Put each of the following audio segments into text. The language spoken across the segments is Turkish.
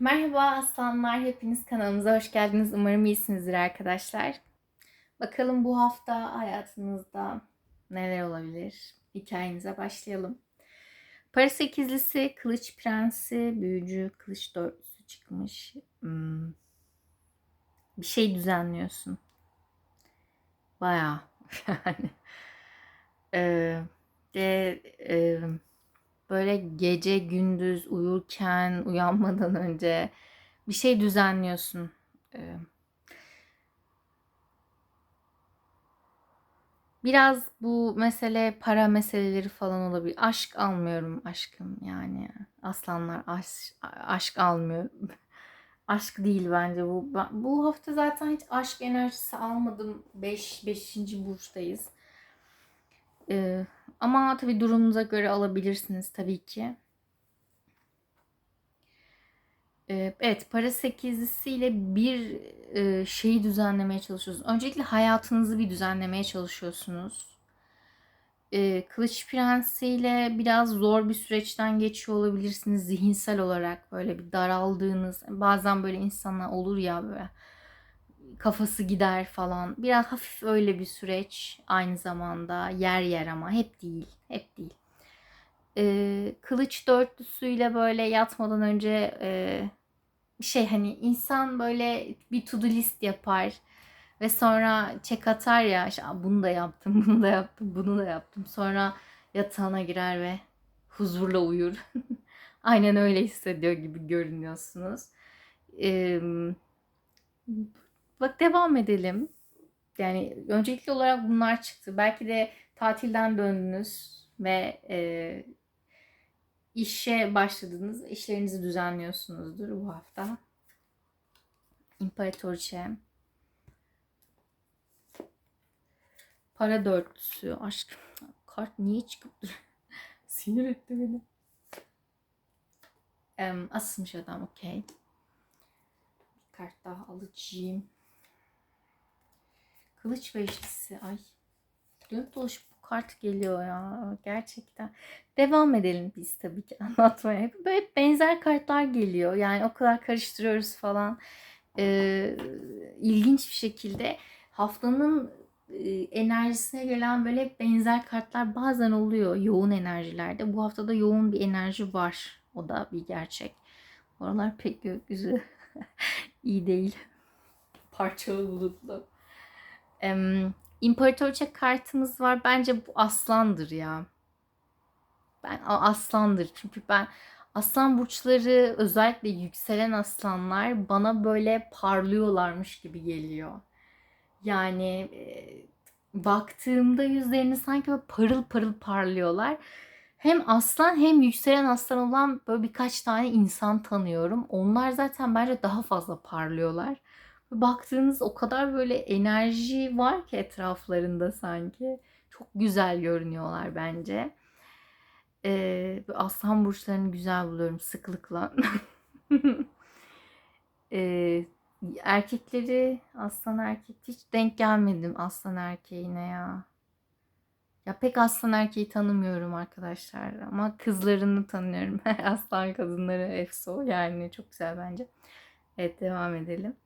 Merhaba aslanlar, hepiniz kanalımıza hoş geldiniz. Umarım iyisinizdir arkadaşlar. Bakalım bu hafta hayatınızda neler olabilir? Hikayenize başlayalım. Para sekizlisi, kılıç prensi, büyücü, kılıç dörtlüsü çıkmış. Hmm. Bir şey düzenliyorsun. Bayağı yani. Ee, de, e, böyle gece gündüz uyurken uyanmadan önce bir şey düzenliyorsun. Ee, biraz bu mesele para meseleleri falan olabilir. Aşk almıyorum aşkım yani. Aslanlar aşk, aşk almıyor. aşk değil bence bu. Bu hafta zaten hiç aşk enerjisi almadım. 5 5. burçtayız. Ee, ama tabii durumunuza göre alabilirsiniz tabii ki. Ee, evet para sekizlisiyle bir e, şeyi düzenlemeye çalışıyorsunuz. Öncelikle hayatınızı bir düzenlemeye çalışıyorsunuz. Ee, Kılıç Prensi ile biraz zor bir süreçten geçiyor olabilirsiniz zihinsel olarak böyle bir daraldığınız bazen böyle insanlar olur ya böyle kafası gider falan. Biraz hafif öyle bir süreç aynı zamanda yer yer ama hep değil. Hep değil. Ee, kılıç dörtlüsüyle böyle yatmadan önce e, şey hani insan böyle bir to do list yapar ve sonra çek atar ya bunu da yaptım, bunu da yaptım, bunu da yaptım. Sonra yatağına girer ve huzurla uyur. Aynen öyle hissediyor gibi görünüyorsunuz. Ee, Bak devam edelim. Yani öncelikli olarak bunlar çıktı. Belki de tatilden döndünüz ve e, işe başladınız. İşlerinizi düzenliyorsunuzdur bu hafta. İmparatoriçe. Para dörtlüsü. Aşk. Kart niye çıkıp duruyor? Sinir etti beni. Um, asılmış adam. Okey. Bir kart daha alacağım. Kılıç beşlisi. Ay. Dönüp dolaşıp bu kart geliyor ya. Gerçekten. Devam edelim biz tabii ki anlatmaya. Böyle benzer kartlar geliyor. Yani o kadar karıştırıyoruz falan. Ee, ilginç bir şekilde haftanın e, enerjisine gelen böyle benzer kartlar bazen oluyor yoğun enerjilerde. Bu haftada yoğun bir enerji var. O da bir gerçek. Oralar pek gökyüzü iyi değil. Parçalı bulutlu. Em, İmparatoriçe kartımız var. Bence bu aslandır ya. Ben aslandır. Çünkü ben aslan burçları özellikle yükselen aslanlar bana böyle parlıyorlarmış gibi geliyor. Yani e, baktığımda yüzlerini sanki böyle parıl parıl parlıyorlar. Hem aslan hem yükselen aslan olan böyle birkaç tane insan tanıyorum. Onlar zaten bence daha fazla parlıyorlar. Baktığınız o kadar böyle enerji var ki etraflarında sanki. Çok güzel görünüyorlar bence. Ee, aslan burçlarını güzel buluyorum sıklıkla. ee, erkekleri aslan erkek hiç denk gelmedim aslan erkeğine ya. Ya pek aslan erkeği tanımıyorum arkadaşlar ama kızlarını tanıyorum. aslan kadınları efso yani çok güzel bence. Evet devam edelim.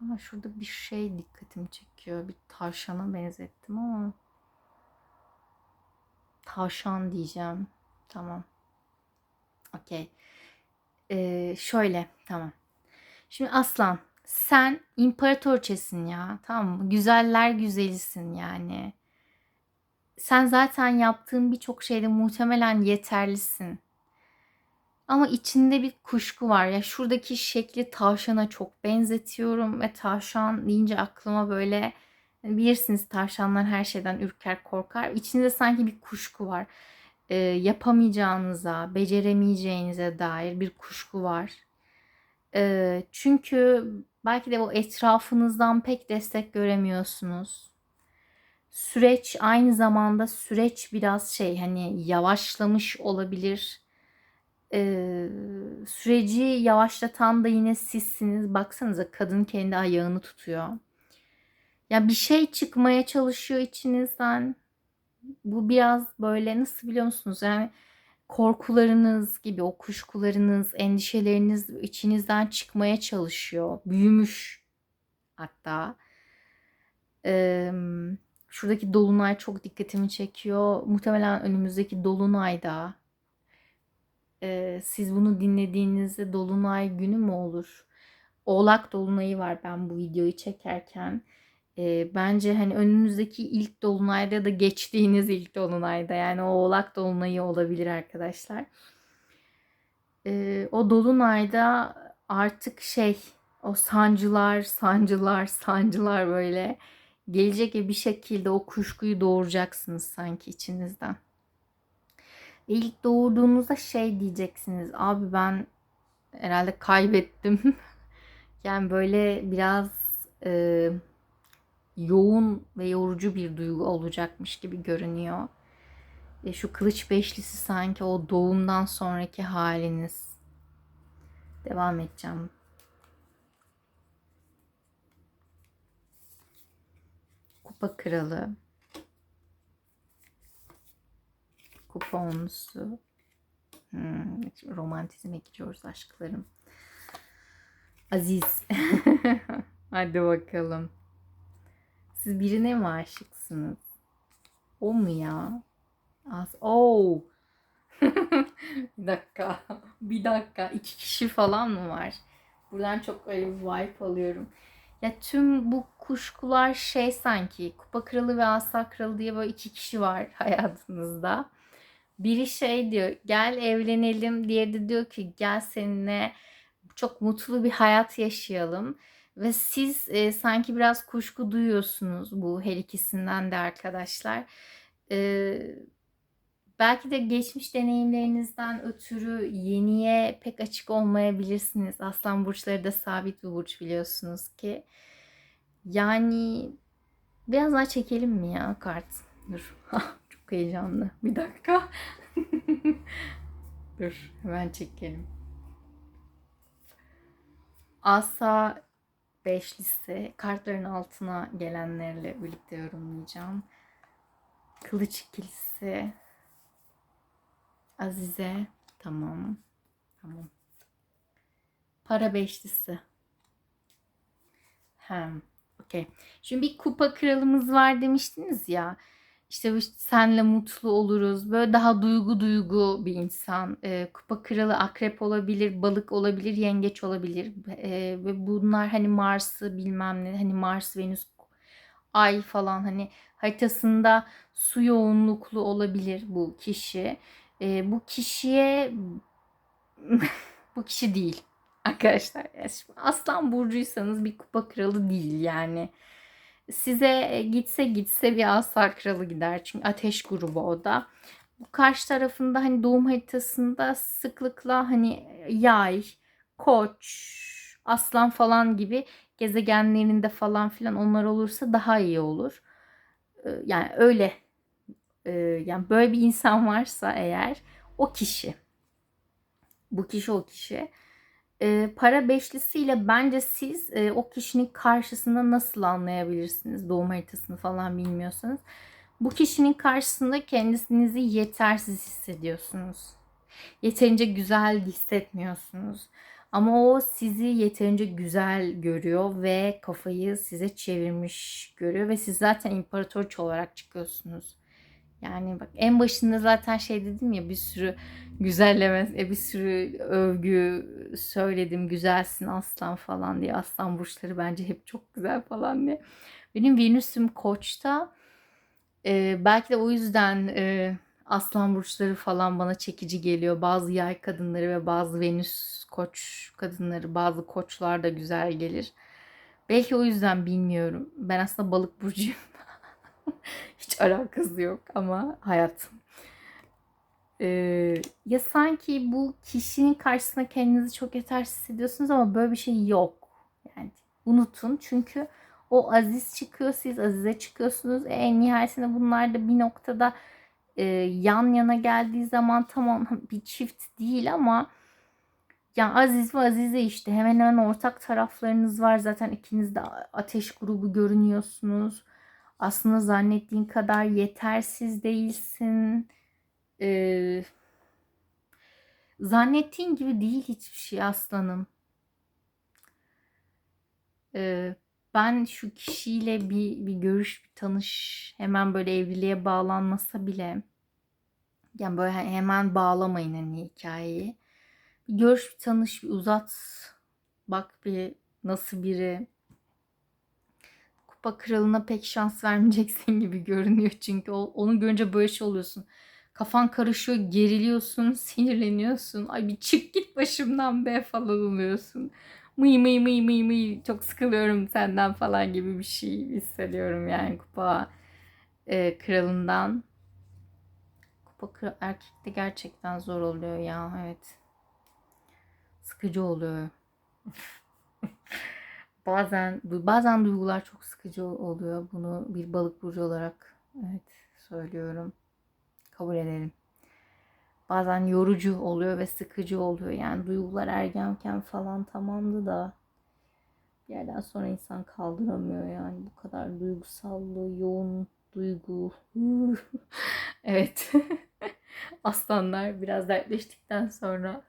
Ama şurada bir şey dikkatimi çekiyor. Bir tavşana benzettim ama tavşan diyeceğim. Tamam. Okey. Ee, şöyle tamam. Şimdi aslan sen imparatorçesin ya. Tamam mı? Güzeller güzelisin yani. Sen zaten yaptığın birçok şeyde muhtemelen yeterlisin. Ama içinde bir kuşku var. Ya şuradaki şekli tavşana çok benzetiyorum ve tavşan deyince aklıma böyle bilirsiniz tavşanlar her şeyden ürker korkar. İçinde sanki bir kuşku var. E, yapamayacağınıza, beceremeyeceğinize dair bir kuşku var. E, çünkü belki de o etrafınızdan pek destek göremiyorsunuz. Süreç aynı zamanda süreç biraz şey hani yavaşlamış olabilir e, süreci yavaşlatan da yine sizsiniz. Baksanıza kadın kendi ayağını tutuyor. Ya bir şey çıkmaya çalışıyor içinizden. Bu biraz böyle nasıl biliyor musunuz? Yani korkularınız gibi o kuşkularınız, endişeleriniz içinizden çıkmaya çalışıyor. Büyümüş hatta. Ee, şuradaki dolunay çok dikkatimi çekiyor. Muhtemelen önümüzdeki dolunayda e, siz bunu dinlediğinizde dolunay günü mü olur? Oğlak dolunayı var ben bu videoyu çekerken. E, bence hani önünüzdeki ilk dolunayda da geçtiğiniz ilk dolunayda yani o oğlak dolunayı olabilir arkadaşlar. E, o dolunayda artık şey o sancılar, sancılar, sancılar böyle gelecek ve bir şekilde o kuşkuyu doğuracaksınız sanki içinizden. İlk doğurduğunuzda şey diyeceksiniz. Abi ben herhalde kaybettim. yani böyle biraz e, yoğun ve yorucu bir duygu olacakmış gibi görünüyor. Ve şu kılıç beşlisi sanki o doğumdan sonraki haliniz. Devam edeceğim. Kupa kralı. Kupa onlusu. Hmm, romantizme gidiyoruz aşklarım. Aziz. Hadi bakalım. Siz birine mi aşıksınız? O mu ya? Az. Oh. bir dakika. Bir dakika. İki kişi falan mı var? Buradan çok öyle bir vibe alıyorum. Ya tüm bu kuşkular şey sanki Kupa Kralı ve Asa Kralı diye böyle iki kişi var hayatınızda. Biri şey diyor gel evlenelim. Diğeri de diyor ki gel seninle çok mutlu bir hayat yaşayalım. Ve siz e, sanki biraz kuşku duyuyorsunuz bu her ikisinden de arkadaşlar. E, belki de geçmiş deneyimlerinizden ötürü yeniye pek açık olmayabilirsiniz. Aslan burçları da sabit bir burç biliyorsunuz ki. Yani biraz daha çekelim mi ya kart? Dur. Çok heyecanlı. Bir dakika. Dur hemen çekelim. Asa beşlisi kartların altına gelenlerle birlikte yorumlayacağım. Kılıç ikilisi. Azize. Tamam. Tamam. Para beşlisi. Hem. Okey. Şimdi bir kupa kralımız var demiştiniz ya. İşte senle mutlu oluruz. Böyle daha duygu duygu bir insan. E, kupa kralı akrep olabilir, balık olabilir, yengeç olabilir. E, ve bunlar hani Mars'ı bilmem ne. Hani Mars, Venüs, Ay falan hani haritasında su yoğunluklu olabilir bu kişi. E, bu kişiye bu kişi değil arkadaşlar. Aslan burcuysanız bir kupa kralı değil yani size e, gitse gitse bir asa kralı gider. Çünkü ateş grubu o da. Bu karşı tarafında hani doğum haritasında sıklıkla hani yay, koç, aslan falan gibi gezegenlerinde falan filan onlar olursa daha iyi olur. Ee, yani öyle e, yani böyle bir insan varsa eğer o kişi bu kişi o kişi e, para beşlisiyle bence siz e, o kişinin karşısında nasıl anlayabilirsiniz doğum haritasını falan bilmiyorsanız. Bu kişinin karşısında kendinizi yetersiz hissediyorsunuz. Yeterince güzel hissetmiyorsunuz. Ama o sizi yeterince güzel görüyor ve kafayı size çevirmiş görüyor ve siz zaten imparatorç olarak çıkıyorsunuz. Yani bak en başında zaten şey dedim ya bir sürü güzelleme, e, bir sürü övgü söyledim. Güzelsin aslan falan diye. Aslan burçları bence hep çok güzel falan diye. Benim Venüs'üm Koç'ta. Ee, belki de o yüzden e, aslan burçları falan bana çekici geliyor. Bazı yay kadınları ve bazı Venüs Koç kadınları, bazı koçlar da güzel gelir. Belki o yüzden bilmiyorum. Ben aslında balık burcuyum. Hiç alakası yok ama hayatım. Ee, ya sanki bu kişinin karşısında kendinizi çok yetersiz hissediyorsunuz ama böyle bir şey yok. Yani unutun çünkü o aziz çıkıyor siz azize çıkıyorsunuz. E, en nihayetinde bunlar da bir noktada e, yan yana geldiği zaman tamam bir çift değil ama yani Aziz ve Azize işte hemen hemen ortak taraflarınız var. Zaten ikiniz de ateş grubu görünüyorsunuz. Aslında zannettiğin kadar yetersiz değilsin. Ee, Zannettiğin gibi değil hiçbir şey aslanım. Ee, ben şu kişiyle bir, bir görüş, bir tanış, hemen böyle evliliğe bağlanmasa bile yani böyle hemen bağlamayın hani hikayeyi. Bir görüş, bir tanış, bir uzat. Bak bir nasıl biri. Kupa kralına pek şans vermeyeceksin gibi görünüyor çünkü o, onu görünce böyle şey oluyorsun. Kafan karışıyor, geriliyorsun, sinirleniyorsun. Ay bir çık git başımdan be falan oluyorsun. Mıy mıy mıy mıy mıy çok sıkılıyorum senden falan gibi bir şey hissediyorum yani kupa e, kralından. Kupa kral erkekte gerçekten zor oluyor ya evet. Sıkıcı oluyor. bazen bazen duygular çok sıkıcı oluyor. Bunu bir balık burcu olarak evet söylüyorum. Kabul edelim. Bazen yorucu oluyor ve sıkıcı oluyor. Yani duygular ergenken falan tamamdı da bir yerden sonra insan kaldıramıyor yani bu kadar duygusallığı, yoğun duygu. evet. Aslanlar biraz dertleştikten sonra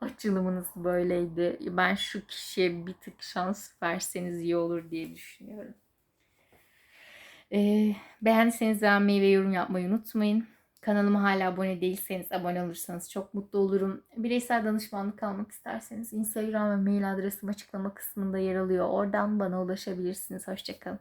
açılımınız böyleydi. Ben şu kişiye bir tık şans verseniz iyi olur diye düşünüyorum. Ee, beğendiyseniz beğenmeyi ve yorum yapmayı unutmayın. Kanalıma hala abone değilseniz abone olursanız çok mutlu olurum. Bireysel danışmanlık almak isterseniz Instagram ve mail adresim açıklama kısmında yer alıyor. Oradan bana ulaşabilirsiniz. Hoşçakalın.